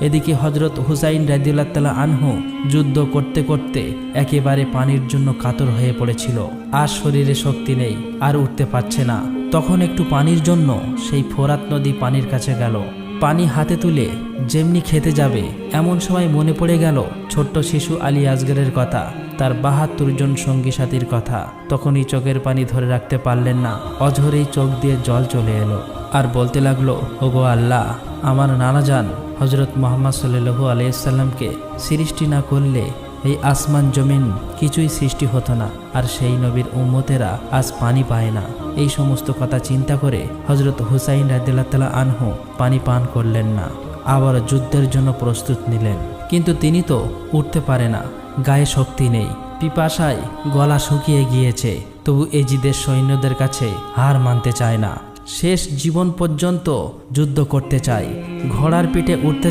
এদিকে হজরত হুসাইন রাজিউল্লাহ আনহু যুদ্ধ করতে করতে একেবারে পানির জন্য কাতর হয়ে পড়েছিল। আর শরীরে শক্তি নেই, আর উঠতে পারছে না। তখন একটু পানির জন্য সেই ফোরাত নদী পানির কাছে গেল। পানি হাতে তুলে যেমনি খেতে যাবে, এমন সময় মনে পড়ে গেল ছোট্ট শিশু আলী আজগরের কথা, তার বাহাত্তর জন সঙ্গী সাথীর কথা। তখনই চোখের পানি ধরে রাখতে পারলেন না, অঝরেই চোখ দিয়ে জল চলে এলো। আর বলতে লাগল, ওগো আল্লাহ, আমার নানা যান হজরত মোহাম্মদ সাল্লু আলাইসাল্লামকে সৃষ্টি না করলে এই আসমান জমিন কিছুই সৃষ্টি হতো না, আর সেই নবীর উম্মতেরা আজ পানি পায় না। এই সমস্ত কথা চিন্তা করে হজরত হুসাইন রাদিল্লাহ আনহু পানি পান করলেন না, আবার যুদ্ধের জন্য প্রস্তুত নিলেন। কিন্তু তিনি তো উঠতে পারে না, গায়ে শক্তি নেই, পিপাসায় গলা শুকিয়ে গিয়েছে, তবু এজিদের সৈন্যদের কাছে হার মানতে চায় না। শেষ জীবন পর্যন্ত যুদ্ধ করতে চায় ঘোড়ার পিঠে উঠতে